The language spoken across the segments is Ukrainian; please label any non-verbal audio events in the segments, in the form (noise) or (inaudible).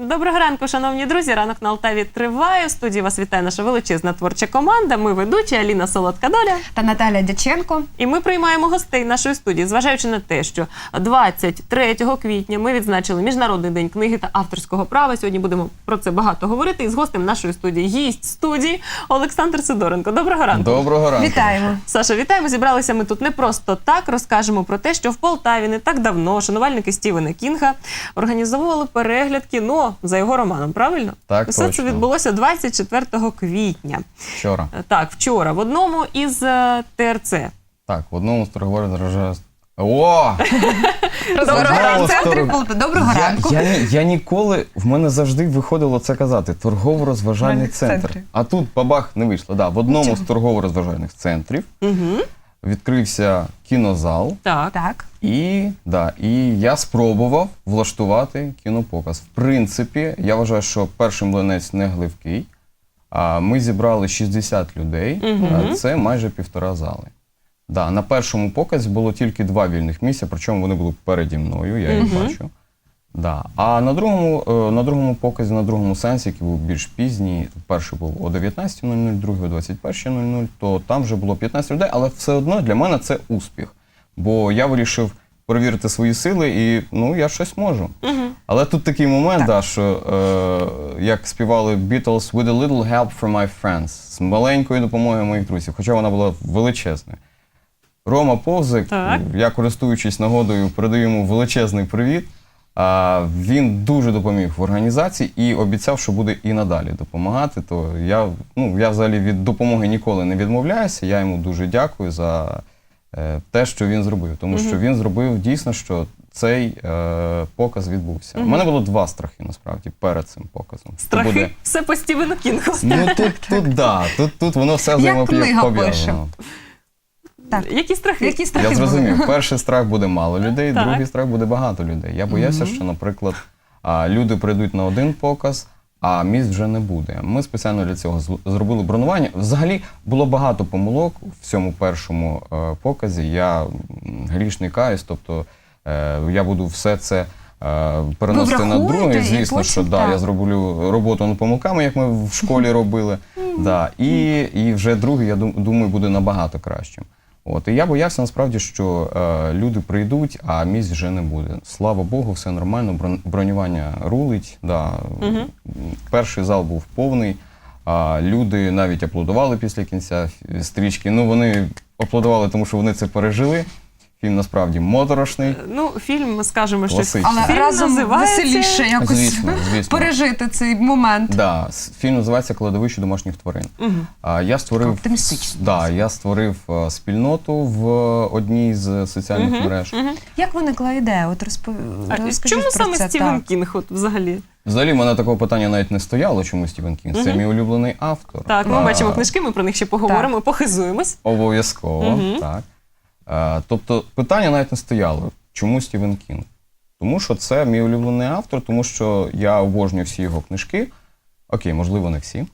Доброго ранку, шановні друзі. Ранок на Алтаві триває. У студії вас вітає наша величезна творча команда. Ми ведучі Аліна Солодка Доля. Та Наталя Дяченко. І ми приймаємо гостей нашої студії, зважаючи на те, що 23 квітня ми відзначили Міжнародний день книги та авторського права. Сьогодні будемо про це багато говорити. І з гостем нашої студії гість студії Олександр Сидоренко. Доброго ранку. Доброго ранку. Вітаємо. Саша, вітаємо. Зібралися ми тут не просто так. Розкажемо про те, що в Полтаві не так давно шанувальники Стівена Кінга організовували перегляд кіно за його романом. Правильно? Так, Все точно. це відбулося 24 квітня. Вчора. Так, вчора в одному із е, ТРЦ. Так, в одному з торгових дорожа. О! (laughs) Доброго Знову ранку. Доброго я, ранку. Я, ні- я ніколи, в мене завжди виходило це казати. Торгово-розважальний Розважальний центр. центр. А тут бабах не вийшло. Да, в одному Чого? з торгово-розважальних центрів Угу. Відкрився кінозал. Так. Так. І, да, і я спробував влаштувати кінопоказ. В принципі, я вважаю, що перший млинець не гливкий. А ми зібрали 60 людей, а це майже півтора зали. Да, на першому показі було тільки два вільних місця, причому вони були переді мною, я їх Мгм. бачу. Да. А на другому, е, на другому показі, на другому сенсі, який був більш пізній, перший був о 19.00, другий о 21.00, то там вже було 15 людей, але все одно для мене це успіх. Бо я вирішив перевірити свої сили і ну, я щось можу. Угу. Але тут такий момент, да, що е, як співали Beatles with a little help from my friends, з маленькою допомогою моїх друзів, хоча вона була величезною. Рома Повзик, Так. я користуючись нагодою, передаю йому величезний привіт. А, він дуже допоміг в організації і обіцяв, що буде і надалі допомагати. То я, ну, я взагалі від допомоги ніколи не відмовляюся. Я йому дуже дякую за е, те, що він зробив. Тому що він зробив дійсно, що цей е, показ відбувся. У мене було два страхи насправді перед цим показом. Страхи. буде- Все по Стівену Кінгу. Ну тут, тут, да, тут, тут воно все Як книга. Так. Які страхи? Які страхи Я були? зрозумів. Перший страх буде мало людей, Так. другий страх буде багато людей. Я боявся, що, наприклад, а, люди прийдуть на один показ, а місць вже не буде. Ми спеціально для цього з- зробили бронювання. Взагалі було багато помилок в цьому першому е, показі. Я м, грішний каюсь, тобто е, я буду все це. е, Переносити на врахуєте другий, і звісно, потім що да, так. я зроблю роботу над помилками, як ми в школі (laughs) робили. да, і, і вже другий, я дум- думаю, буде набагато кращим. От, і я боявся насправді, що е, люди прийдуть, а місць вже не буде. Слава Богу, все нормально, бронювання рулить. Да. Угу. Перший зал був повний, а люди навіть аплодували після кінця стрічки. Ну, вони аплодували, тому що вони це пережили. Фільм насправді моторошний. Ну, фільм, скажемо, щось. Класичний. Але Фільм разом називається- веселіше якось Звісно, звісно. пережити цей момент. Да, с- фільм називається Кладовище домашніх тварин. А я створив Оптимістично. Да, я створив е, спільноту в одній з соціальних мереж. Як виникла ідея? От розпо... А розкажіть Чому про саме це. Стівен Так. Кінг от, взагалі? Взагалі, в мене такого питання навіть не стояло, чому Стівен Кінг. Це мій улюблений автор. Так, ми А, бачимо книжки, ми про них ще поговоримо, похизуємось. Обов'язково, так. А, тобто питання навіть не стояло. Чому Стівен Кінг? Тому що це мій улюблений автор, тому що я обожнюю всі його книжки. Окей, можливо, не всі.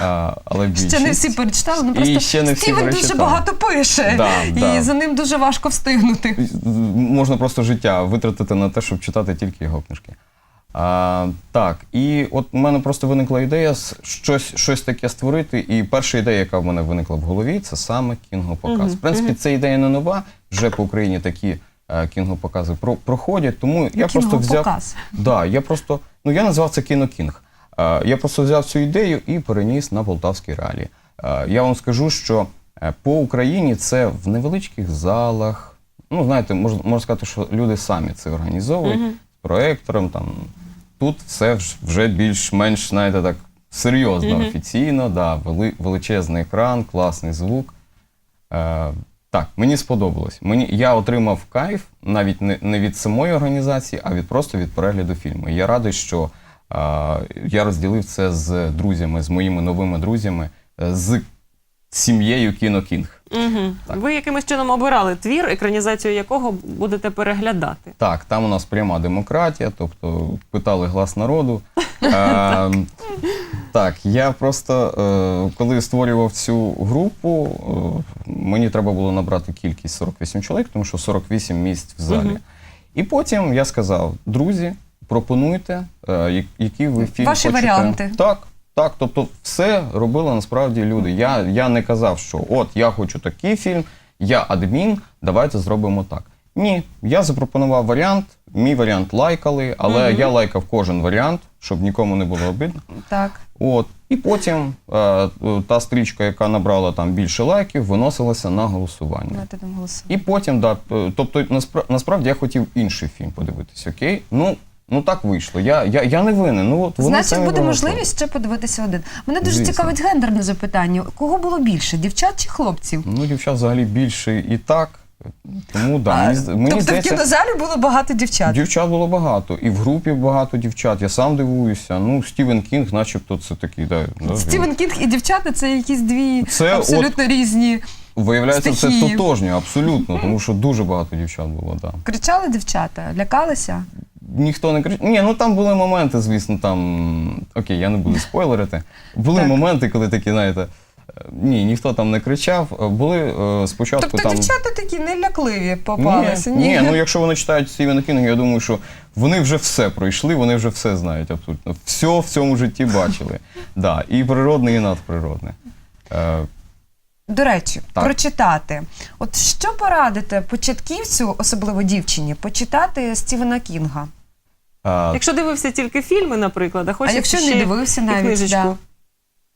А, але більшість. Ще не всі перечитали, ну І просто ще не всі Стівен дуже багато пише, Да, і да. за ним дуже важко встигнути. Можна просто життя витратити на те, щоб читати тільки його книжки. А, так, і от у мене просто виникла ідея щось, щось таке створити. І перша ідея, яка в мене виникла в голові, це саме кінгопоказ. В принципі, ця ідея не нова. Вже по Україні такі е, кінгопокази про, проходять. Тому я просто взяв. Да, я просто, ну я назвав це кінокінг. Е, я просто взяв цю ідею і переніс на полтавські реалії. Е, я вам скажу, що е, по Україні це в невеличких залах. Ну, знаєте, можна, можна сказати, що люди самі це організовують з проектором. Там. Тут все вже більш-менш, знаєте, так серйозно, офіційно, да, вели, величезний екран, класний звук. Е, так, мені сподобалось. Мені, я отримав кайф навіть не, не від самої організації, а від просто від перегляду фільму. Я радий, що е, я розділив це з друзями, з моїми новими друзями, е, з сім'єю Кіно Кінг. Угу. Ви якимось чином обирали твір, екранізацію якого будете переглядати. Так, там у нас пряма демократія, тобто питали глас народу. (laughs) Е, так, я просто е, коли створював цю групу, е, мені треба було набрати кількість 48 чоловік, тому що 48 місць в залі. І потім я сказав: друзі, пропонуйте, е, я- який ви фільм Ваші хочете. варіанти. Так, так. Тобто, все робили насправді люди. Я, я не казав, що от я хочу такий фільм, я адмін, давайте зробимо так. Ні, я запропонував варіант, мій варіант лайкали, але я лайкав кожен варіант, щоб нікому не було обидно. Так. От. І потім е, та стрічка, яка набрала там більше лайків, виносилася на голосування. Голосування. І потім, да, тобто, наспра- насправді я хотів інший фільм подивитися, окей? Ну, ну так вийшло. Я, я, я не винен. Ну, от вони Значить, самі буде проголосували. можливість ще подивитися один. Мене дуже Звісно. цікавить гендерне запитання. Кого було більше, дівчат чи хлопців? Ну, дівчат взагалі більше і так. Тому да, А, мені, з- мені тобто здається, в кінозалі було багато дівчат. дівчат було багато. І в групі багато дівчат. Я сам дивуюся. Ну, Стівен Кінг, начебто, це такий, да, да, Стівен Кінг і дівчата це якісь дві Це абсолютно різні. Виявляється, стихії. це тотожньо, абсолютно, тому що дуже багато дівчат було, так. Да. Кричали дівчата, лякалися. Ніхто не кричав. Ні, ну там були моменти, звісно, там. Окей, я не буду спойлерити. Були Так. моменти, коли такі, знаєте. е, Ні, ніхто там не кричав. Були е, спочатку Тобто там. дівчата такі нелякливі попалися. Ні, ні, ну якщо вони читають Стівена Кінга, я думаю, що вони вже все пройшли, вони вже все знають абсолютно. Все в цьому житті бачили. (laughs) Да, і природне, і надприродне. Е, До речі, Так. прочитати. От що порадите початківцю, особливо дівчині, почитати Стівена Кінга? Е, Якщо дивився тільки фільми, наприклад, а хочеш а якщо не дивився і навіть, книжечку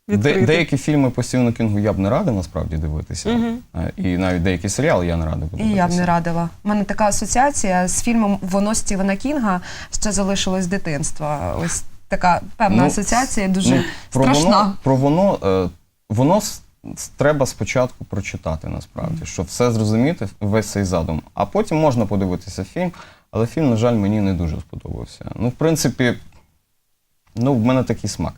да. Де, деякі фільми по Стівену Кінгу я б не радив насправді дивитися. Мгм. Е, І навіть деякі серіали я не радив би І я б дивитися. не радила. У мене така асоціація з фільмом Воно Стівена Кінга ще залишилось з дитинства. Ось така певна Ну, асоціація дуже Ну, про страшна. Воно, про воно, е, воно с- с- треба спочатку прочитати насправді, щоб все зрозуміти, весь цей задум. А потім можна подивитися фільм, але фільм, на жаль, мені не дуже сподобався. Ну, в принципі, ну, в мене такий смак.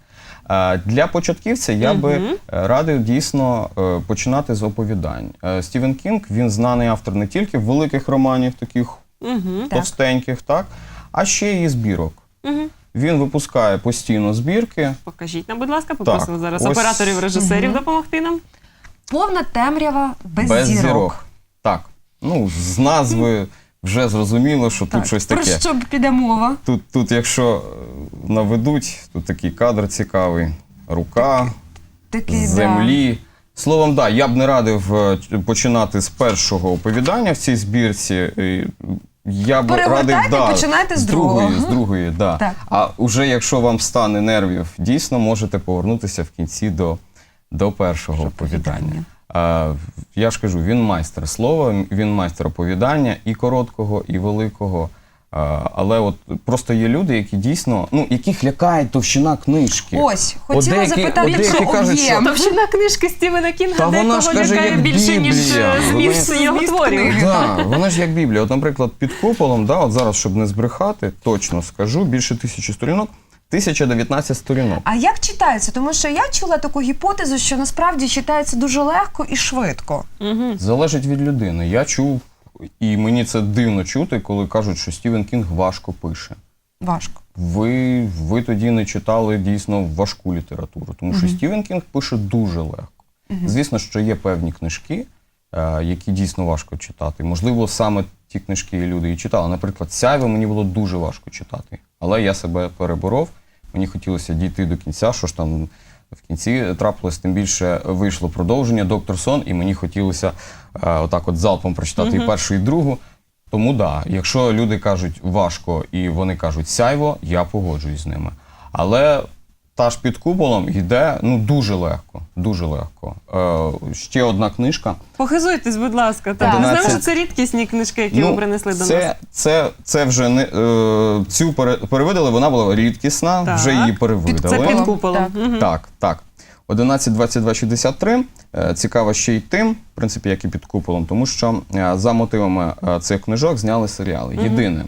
Для початківця я би Мгм. е, радив дійсно е, починати з оповідань. Е, Стівен Кінг він знаний автор не тільки великих романів, таких Угу. Так. товстеньких, так, а ще і збірок. Угу. Він випускає постійно збірки. Покажіть нам, будь ласка, попросимо зараз ось- операторів, режисерів Мгм. допомогти нам. Повна темрява без, Без зірок. зірок. Так. Ну, з назви (laughs) вже зрозуміло, що Так. тут щось Про таке. що піде мова? Тут, тут, якщо е, наведуть, тут такий кадр цікавий. Рука, Такий, землі. Словом, да, я б не радив е, починати з першого оповідання в цій збірці. Я б Перегортайте, радив да, починайте з другої, з другої, да. Так. А вже якщо вам стане нервів, дійсно можете повернутися в кінці до, до першого оповідання. Я ж кажу, він майстер слова, він майстер оповідання і короткого, і великого. Але от просто є люди, які дійсно, ну, яких лякає товщина книжки. Ось, хотіла деякі- запитати, якщо кажуть, що- об'єм. Товщина книжки Стівена Кінга Та вона ж декого каже, лякає як більше, ніж Біблія. е, зміст Вона- його творів. Да, вона ж як Біблія. От, наприклад, під куполом, да, от зараз, щоб не збрехати, точно скажу, більше тисячі сторінок, 1019 сторінок. А як читається? Тому що я чула таку гіпотезу, що насправді читається дуже легко і швидко. Угу. Залежить від людини. Я чув, і мені це дивно чути, коли кажуть, що Стівен Кінг важко пише. Важко. Ви, ви тоді не читали дійсно важку літературу, тому що Стівен Кінг пише дуже легко. Звісно, що є певні книжки, е, які дійсно важко читати. Можливо, саме ті книжки люди і читали. Наприклад, Сяйво мені було дуже важко читати, але я себе переборов. Мені хотілося дійти до кінця. Що ж там в кінці трапилось, тим більше вийшло продовження Доктор Сон, і мені хотілося е, отак от залпом прочитати і першу, і другу. Тому да, якщо люди кажуть важко і вони кажуть сяйво, я погоджуюсь з ними. Але та ж під куполом йде ну дуже легко. Дуже легко. Е, ще одна книжка. Похизуйтесь, будь ласка. Так. Ми знаємо, що це рідкісні книжки, які ви принесли до Ну, це, нас. Це, це вже не е, цю пере, перевидали, вона була рідкісна, Так. вже її Під перевидали. Це під куполом. Так. Так, так. 11, 22, 63. Е, Цікаво ще й тим, в принципі, як і під куполом, тому що е, за мотивами е, цих книжок зняли серіали. Єдине,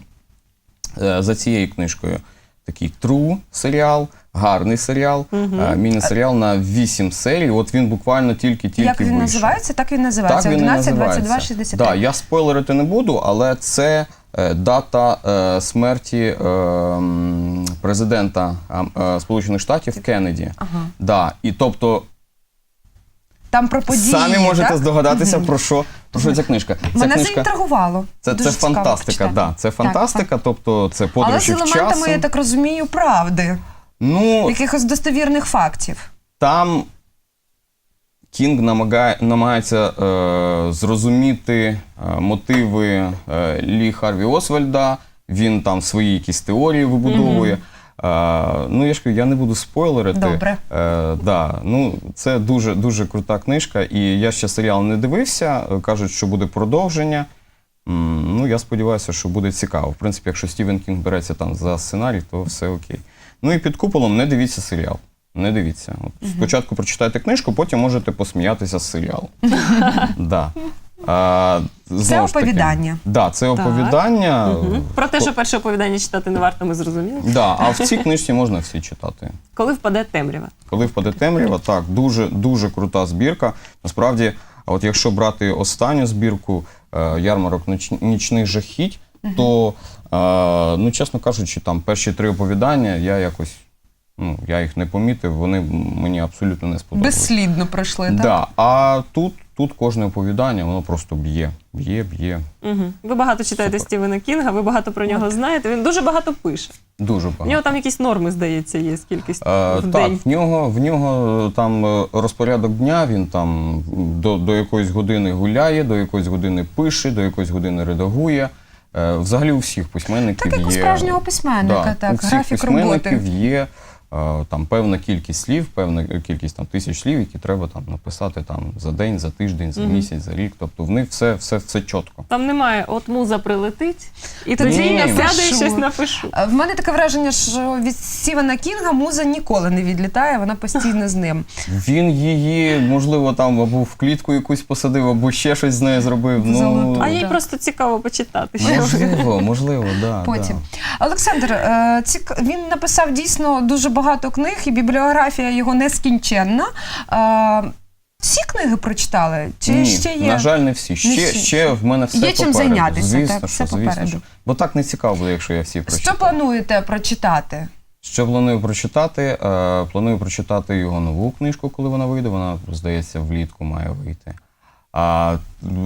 за цією книжкою такий true серіал, гарний серіал, е, міні-серіал на 8 серій. От він буквально тільки-тільки Як він вийшов. називається? Так він називається. Так він і 11, 22, називається. 63. Да, я спойлерити не буду, але це е, дата е, смерті е, м, президента ам, е, Сполучених Штатів Кеннеді. Ага. Да, і тобто Там про події. Самі можете так? здогадатися, про що, про що ця книжка. Ця Мене книжка заінтригувало. це, Дуже це цікаво фантастика, да, це Так, фантастика, тобто це так. Але з елементами, часу. я так розумію, правди. Ну, Якихось достовірних фактів. Там Кінг намагає, намагається е, зрозуміти е, мотиви е, Лі Харві Освальда. Він там свої якісь теорії вибудовує. Е, ну, я ж кажу, я не буду спойлерити. Добре. Е, да, ну, це дуже, дуже крута книжка, і я ще серіал не дивився. Кажуть, що буде продовження. М, Ну, я сподіваюся, що буде цікаво. В принципі, якщо Стівен Кінг береться там за сценарій, то все окей. Ну і під куполом не дивіться серіал. Не дивіться. От Спочатку прочитайте книжку, потім можете посміятися з серіалу. (laughs) да. А, знову ж таки, оповідання. Да, це оповідання. Мгм. Про те, що перше оповідання читати не варто, ми зрозуміли. Да, а в цій книжці можна всі читати. Коли впаде темрява. Коли впаде темрява, так, дуже дуже крута збірка. Насправді, а от якщо брати останню збірку е, ярмарок ніч- нічних жахіть, то, е, ну, чесно кажучи, там перші три оповідання я якось. Ну, я їх не помітив, вони мені абсолютно не сподобалися. Безслідно пройшли, так? Да, а тут, тут кожне оповідання, воно просто б'є, б'є, б'є. Угу. Ви багато читаєте Супер. Стівена Кінга, ви багато про нього знаєте. Він дуже багато пише. Дуже У багато. нього там якісь норми, здається, є кількість Е, в так, день. в нього, в нього е, там е, розпорядок дня, він там до, до якоїсь години гуляє, до якоїсь години пише, до якоїсь години редагує. Е, Взагалі у всіх письменників Так як у справжнього письменника, Да, так, у всіх графік письменників роботи. є там певна кількість слів, певна кількість там тисяч слів, які треба там написати там за день, за тиждень, за місяць, за рік. Тобто в них все, все, все чітко. Там немає, от муза прилетить, і Тоді тоді я Ні. сяду і щось напишу. Е, В мене таке враження, що від Стівена Кінга муза ніколи не відлітає, вона постійно з ним. Він її, можливо, там або в клітку якусь посадив, або ще щось з нею зробив. Ну, А їй да. просто цікаво почитати. Можливо, можливо, да. Потім. Да. Олександр, е, цік... він написав дійсно дуже багато книг, і бібліографія його нескінченна. Е, Всі книги прочитали? Чи Ні, ще є? на жаль, не всі. Ще, всі. ще в мене все Є чим зайнятися, звісно, так, що, все звісно, попереду. що. Бо так не цікаво буде, якщо я всі прочитаю. Що плануєте прочитати? Що планую прочитати? Е, планую прочитати його нову книжку, коли вона вийде. Вона, здається, влітку має вийти. А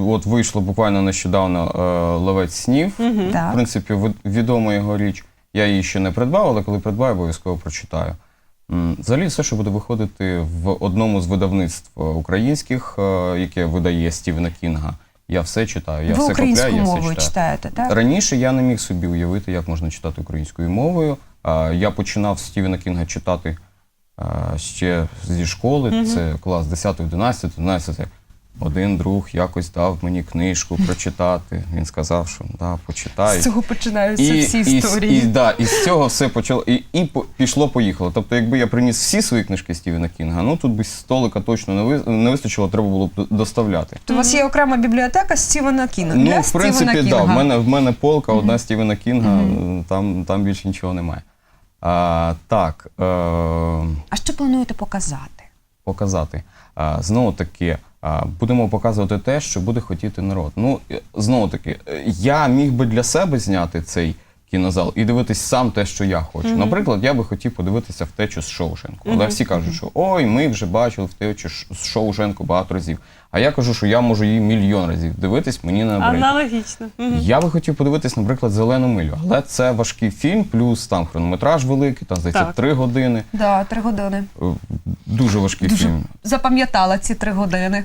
от вийшло буквально нещодавно е, Ловець снів. В принципі, відома його річ. Я її ще не придбав, але коли придбаю, обов'язково прочитаю. Взагалі, все, що буде виходити в одному з видавництв е, українських, е, яке видає Стівена Кінга, я все читаю. Я Ви все купляю, я все мовою читаю. читаєте, так? Раніше я не міг собі уявити, як можна читати українською мовою. Я починав Стівена Кінга читати ще зі школи. Це клас 10, 11, 11. Один друг якось дав мені книжку прочитати. Він сказав, що да, почитай. З цього починаються всі історії. І, да, і з цього все почало. І, і по- пішло, поїхало. Тобто, якби я приніс всі свої книжки Стівена Кінга, ну тут би столика точно не, ви, не вистачило, треба було б доставляти. То у вас є окрема бібліотека Стівена Кінга. Ну, для в принципі, Стівена да, в мене, в мене полка одна Стівена Кінга, там, там більше нічого немає. А, так, е, А що плануєте показати? показати. А, знову таки, будемо показувати те, що буде хотіти народ. Ну, знову таки, е, я міг би для себе зняти цей кінозал і дивитись сам те, що я хочу. Наприклад, я би хотів подивитися втечу з Шоушенку. Але всі кажуть, що ой, ми вже бачили втечу з Шоушенку багато разів. А я кажу, що я можу її мільйон разів дивитись, мені не набридне. Аналогічно. Я би хотів подивитись, наприклад, зелену милю, але це важкий фільм, плюс там хронометраж великий, там здається Так. три години. Да, три години. Е, Дуже важкий Дуже фільм. запам'ятала ці три години,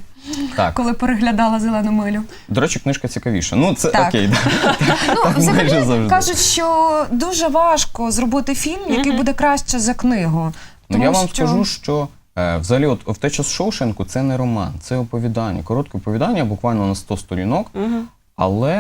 Так. коли переглядала зелену милю. До речі, книжка цікавіша. Ну, це Так. окей, да. (laughs) Ну, майже взагалі завжди. кажуть, що дуже важко зробити фільм, який буде краще за книгу. Ну я вам що- скажу, що взагалі, от втеча з Шоушенку це не роман, це оповідання. Коротке оповідання, буквально на 100 сторінок, Мгм. але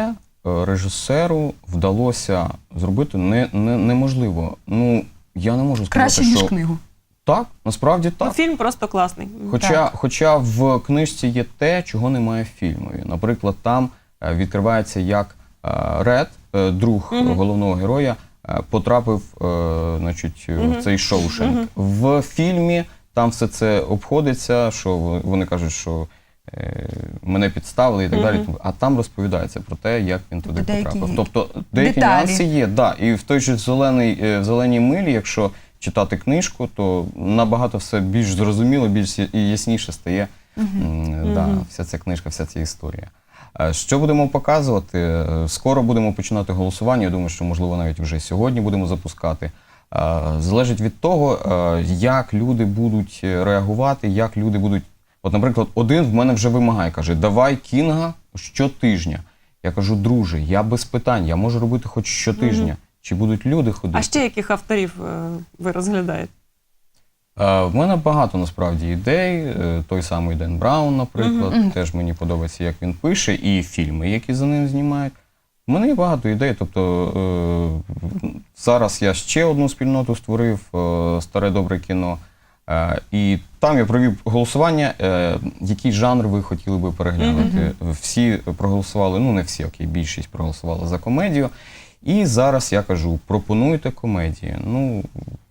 е, режисеру вдалося зробити не, не, неможливо. Ну, я не можу сказати, краще, ніж книгу. так, насправді Ну, так. Фільм просто класний. Хоча, Так. хоча в книжці є те, чого немає в фільмові. Наприклад, там е, відкривається, як е, Ред, е, друг е, головного героя, е, потрапив е, значить, е, в цей Шоушенк. В фільмі там все це обходиться, що вони кажуть, що е, мене підставили і так далі. А там розповідається про те, як він туди Тобто деякі потрапив. Тобто деякі деталі. нюанси є, да. І в той же зелений, е, в зеленій милі, якщо читати книжку, то набагато все більш зрозуміло, більш я- і ясніше стає М, Да, вся ця книжка, вся ця історія. Е, Що будемо показувати? Е, Скоро будемо починати голосування. Я думаю, що можливо навіть вже сьогодні будемо запускати. Е, Залежить від того, е, як люди будуть реагувати, як люди будуть. От, наприклад, один в мене вже вимагає, каже: давай кінга щотижня. Я кажу, друже, я без питань, я можу робити хоч щотижня. Чи будуть люди ходити? А ще яких авторів е, ви розглядаєте? В мене багато насправді ідей. Той самий Ден Браун, наприклад, теж мені подобається, як він пише, і фільми, які за ним знімають. У мене є багато ідей. Тобто е, зараз я ще одну спільноту створив е, старе добре кіно. Е, І там я провів голосування, який жанр ви хотіли би переглянути. Всі проголосували, ну не всі, окей, більшість проголосувала за комедію. І зараз я кажу: пропонуйте комедії. Ну,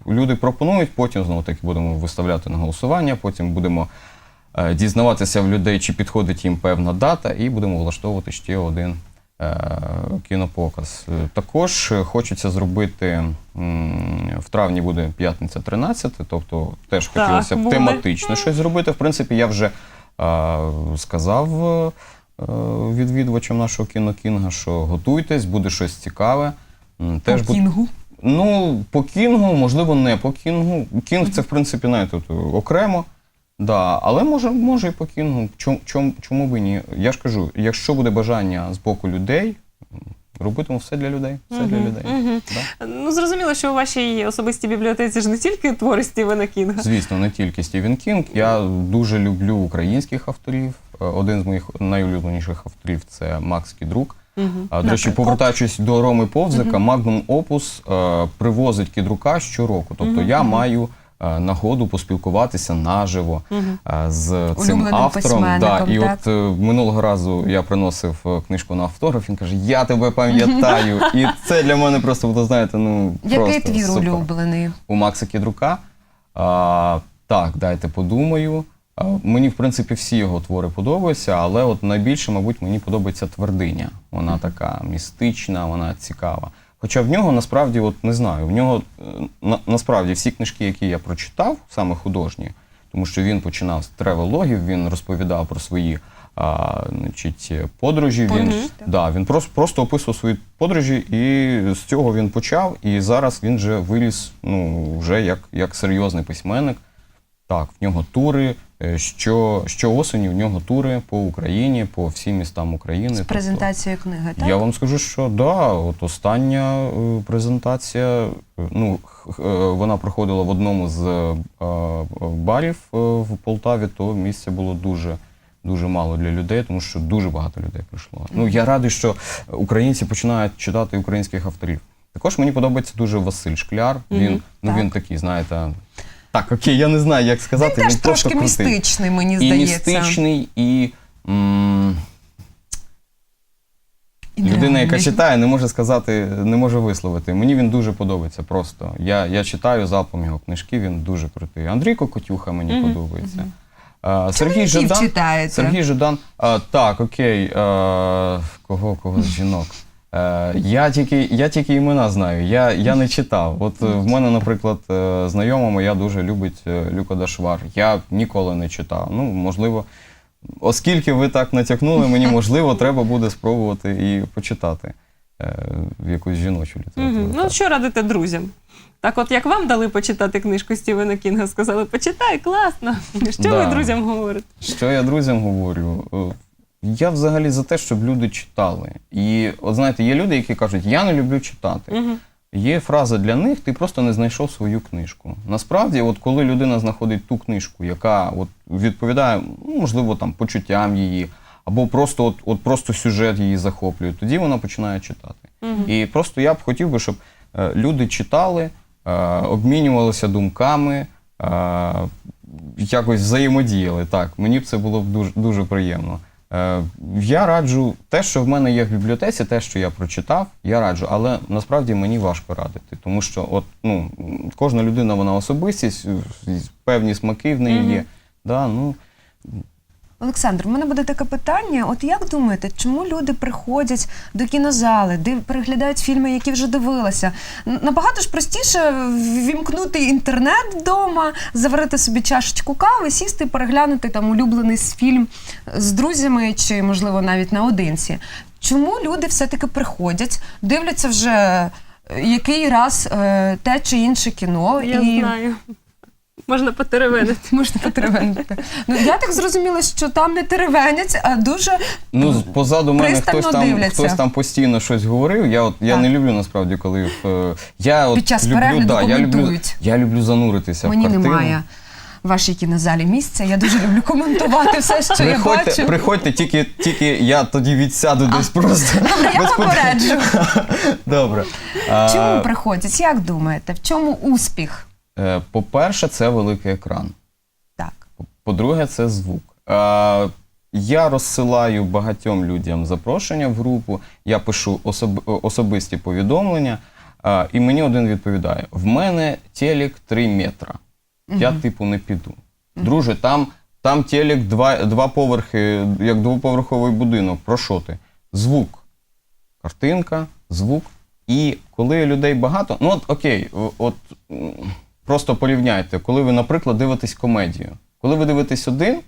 люди пропонують, потім знову таки будемо виставляти на голосування, потім будемо дізнаватися в людей, чи підходить їм певна дата, і будемо влаштовувати ще один кінопоказ. Е, Також е, хочеться зробити в травні буде п'ятниця 13, тобто теж Так, хотілося б буде. тематично щось зробити. В принципі, я вже е, сказав е, відвідувачам нашого кінокінга, що готуйтесь, буде щось цікаве. Теж По кінгу. Ну, по кінгу, можливо, не по кінгу. Кінг це, в принципі, знаєте, от, окремо. Да, але може, може і по кінгу. Чому, чому, чому би ні? Я ж кажу, якщо буде бажання з боку людей, робитиму все для людей. Все для людей. мгм. Да. Ну, зрозуміло, що у вашій особистій бібліотеці ж не тільки твори Стівена Кінга. Звісно, не тільки Стівен Кінг. Я дуже люблю українських авторів. Е, Один з моїх найулюбленіших авторів це Макс Кідрук. А, До речі, повертаючись до Роми Повзика, Magnum Opus е, привозить кідрука щороку. Тобто я маю нагоду поспілкуватися наживо е, з цим Улюбленим автором. Да, письменником, і так? от е, минулого разу я приносив е, книжку на автограф. Він каже: Я тебе пам'ятаю. (laughs) І це для мене просто було, знаєте, ну Який просто твір супер улюблений? у Макса Кідрука. А, так, дайте подумаю. А, мені, в принципі, всі його твори подобаються, але от найбільше, мабуть, мені подобається твердиня. Вона така містична, вона цікава. Хоча в нього насправді, от не знаю, в нього е, на, насправді всі книжки, які я прочитав, саме художні, тому що він починав з тревелогів, він розповідав про свої а, значить, подорожі. Він, да, він просто, просто описував свої подорожі, і з цього він почав. І зараз він вже виліз ну, вже як, як серйозний письменник. Так, в нього тури. Е, Що, що осені в нього тури по Україні, по всім містам України. З Тобто, книги, так? я вам скажу, що да, от остання е, презентація, е, ну, вона проходила в одному з барів в Полтаві, то місця було дуже. Дуже мало для людей, тому що дуже багато людей прийшло. Ну я радий, що українці починають читати українських авторів. Також мені подобається дуже Василь Шкляр. Він ну так. він такий, знаєте, так окей, я не знаю, як сказати. Він теж він просто трошки крутий. містичний, мені І здається. містичний, і м, І Людина, яка читає, не може сказати, не може висловити. Мені він дуже подобається просто. Я, я читаю залпом його книжки, він дуже крутий. Андрій Кокотюха мені подобається. А, Сергій Чоловіків Жадан. читаєте? Сергій Жадан. А, так, окей. А, кого, кого з жінок? Е, я, тільки, я тільки імена знаю, я, я не читав. От е, в мене, наприклад, е, знайома моя дуже любить Люка Дашвар. Я ніколи не читав. Ну, можливо, оскільки ви так натякнули, мені можливо, треба буде спробувати і почитати якусь жіночу літературу. Ну, що радите друзям? Так, от як вам дали почитати книжку Стівена Кінга, сказали, почитай, класно. (laughs) Що Да. ви друзям говорите? Що я друзям говорю? Я взагалі за те, щоб люди читали. І от знаєте, є люди, які кажуть, я не люблю читати. Мгм. Є фраза для них, ти просто не знайшов свою книжку. Насправді, от коли людина знаходить ту книжку, яка от відповідає, ну, можливо, там почуттям її, або просто от, от просто сюжет її захоплює, тоді вона починає читати. І просто я б хотів би, щоб е, люди читали, е, обмінювалися думками, е, якось взаємодіяли. Так, мені б це було б дуже, дуже приємно. Е, Я раджу те, що в мене є в бібліотеці, те, що я прочитав, я раджу, але насправді мені важко радити, тому що от, ну, кожна людина вона особистість, певні смаки в неї є. Да, ну, Олександр, у мене буде таке питання. От як думаєте, чому люди приходять до кінозали, див, переглядають фільми, які вже дивилися? Набагато ж простіше вімкнути інтернет вдома, заварити собі чашечку кави, сісти і переглянути там улюблений фільм з друзями чи, можливо, навіть наодинці. Чому люди все-таки приходять, дивляться вже е, який раз е, те чи інше кіно Я і знаю. Можна потеревенити. можна потеревенити. Ну я так зрозуміла, що там не теревенять, а дуже Ну, позаду мене хтось там, дивляться. хтось там постійно щось говорив. Я от я Так. не люблю насправді, коли е, я от Під час люблю, перегляду да, я люблю, коментують. я люблю зануритися мені в картину. немає в вашій кінозалі місця. Я дуже люблю коментувати все, що я Приходьте, бачу. приходьте, тільки, тільки я тоді відсяду десь просто. Добре, я попереджу. Добре. Чому приходять? Як думаєте? В чому успіх? Е, По-перше, це великий екран. Так. По-друге, це звук. Е, я розсилаю багатьом людям запрошення в групу, я пишу особ- особисті повідомлення, е, і мені один відповідає: в мене телек 3 метра. Я, типу, не піду. Друже, там, там телек два, два поверхи, як двоповерховий будинок. Про що ти? Звук. Картинка, звук. І коли людей багато, ну от окей, от просто порівняйте, коли ви, наприклад, дивитесь комедію. Коли ви дивитесь один,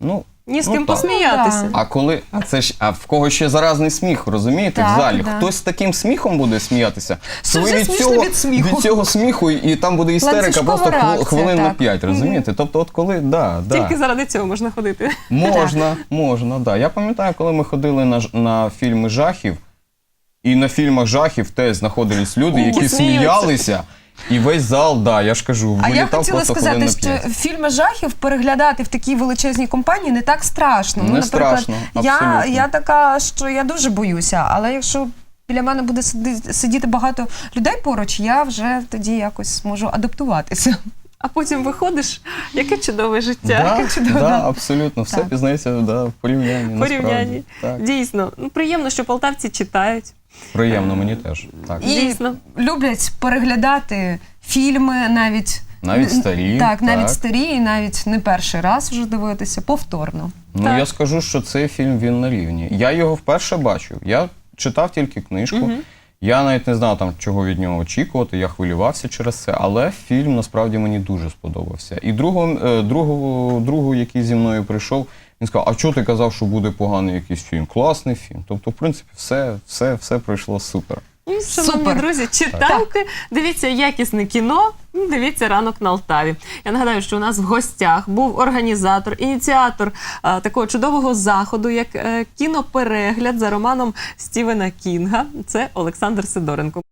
ну. Ні з ну, ким так. посміятися. А коли а це ж а в кого ще заразний сміх, розумієте? Так, в залі да. хтось з таким сміхом буде сміятися. Це ви вже від цього від сміху. від цього сміху, і там буде істерика Ланцюжкова просто реакція, хвилин на п'ять, розумієте? Тобто, от коли да, да. Тільки заради цього можна ходити. Можна, (laughs) можна, да. Я пам'ятаю, коли ми ходили на, ж- на фільми жахів, і на фільмах жахів теж знаходились люди, О, які сміються. сміялися, і весь зал, да, я ж кажу, А я вилітав хотіла просто хвилин сказати, на що фільми жахів переглядати в такій величезній компанії не так страшно. Не ну, наприклад, страшно, я, абсолютно. я така, що я дуже боюся, але якщо біля мене буде сиди- сидіти багато людей поруч, я вже тоді якось можу адаптуватися. А потім виходиш, яке чудове життя. Да, чудово, да, абсолютно, все Так. пізнається да, в порівнянні. Порівнянні. насправді. Так. Дійсно, ну приємно, що полтавці читають. Приємно мені теж. Так. І Дійсно. люблять переглядати фільми навіть. Навіть старі, Так, навіть так. старі, і навіть не перший раз вже дивитися, повторно. Ну Так. я скажу, що цей фільм він на рівні. Я його вперше бачив. Я читав тільки книжку. Я навіть не знав там, чого від нього очікувати. Я хвилювався через це, але фільм насправді мені дуже сподобався. І другого, е, другого, другого, який зі мною прийшов, він сказав: А чого ти казав, що буде поганий якийсь фільм? Класний фільм. Тобто, в принципі, все, все, все пройшло супер. Ну, Шановні Супер. друзі, читайте, дивіться якісне кіно, ну, дивіться ранок на Алтаві. Я нагадаю, що у нас в гостях був організатор, ініціатор а, такого чудового заходу, як е, кіноперегляд за романом Стівена Кінга. Це Олександр Сидоренко.